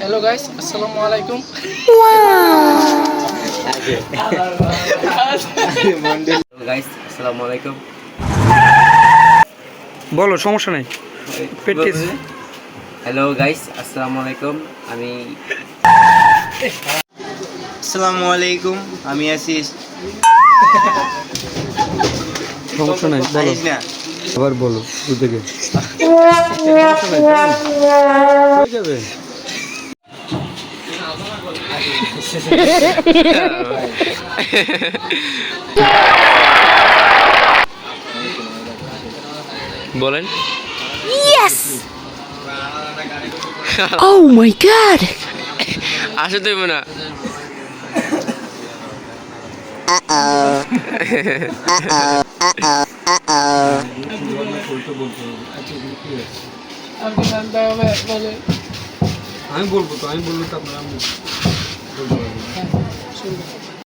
Hello guys আসসালামু আলাইকুম guys আসসালামু আলাইকুম বলো সমস্যা নেই। প্র্যাকটিস হ্যালো গাইস আসসালামু আলাইকুম আমি আসসালামু আলাইকুম আমি আশিস সমস্যা নেই বলো। আবার বলো দু থেকে যাবে। বলেন। Oh my god! আসে দেবে না আপনি জানতে হবে বলে আমি বলব তো আমি বলব তো শুনব